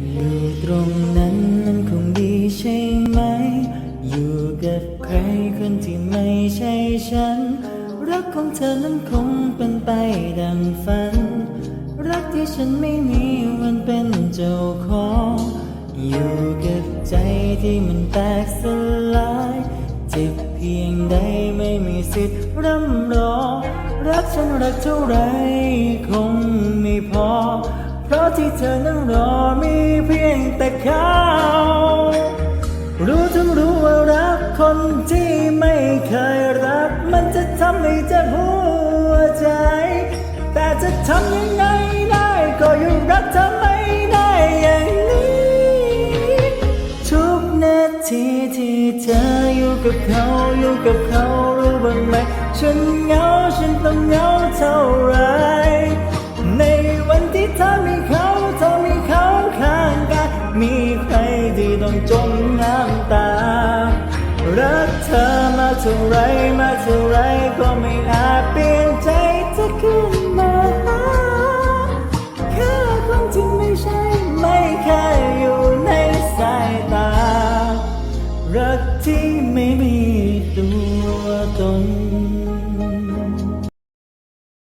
อยู่ตรงนั้นมันคงดีใช่ไหม อยู่กับใครคนที่ไม่ใช่ฉัน รักของเธอนั้นคงเป็นไปดังฝัน รักที่ฉันไม่มีวันเป็นเจ้าของ อยู่กับใจที่มันแตกสลายเจ็บเพียงใดไม่มีสิทธิ์ร่ำรอรักฉันรักเท่าไรคงไม่พอ พราะที่เธอนั้นรอมีเพียงแต่เขารู้ทั้งรู้ว่ารักคนที่ไม่เคยรัก มันจะทำให้เจ็บหัวใจ แต่จะทำยังไงได้ ก็ยังรักเธอไม่ได้อย่างนี้ ทุกนาทีที่เธออยู่กับเขาอยู่กับเขารู้บ้างไหม ฉันเหงาฉันต้องเหงา ต้องจมน้ำตา รักเธอมาเท่าไรมาเท่าไรก็ไม่อาจเปลี่ยนใจจะขึ้นมาแค่ความจริงไม่ใช่ ไม่แค่อยู่ในสายตา รักที่ไม่มีตัวตน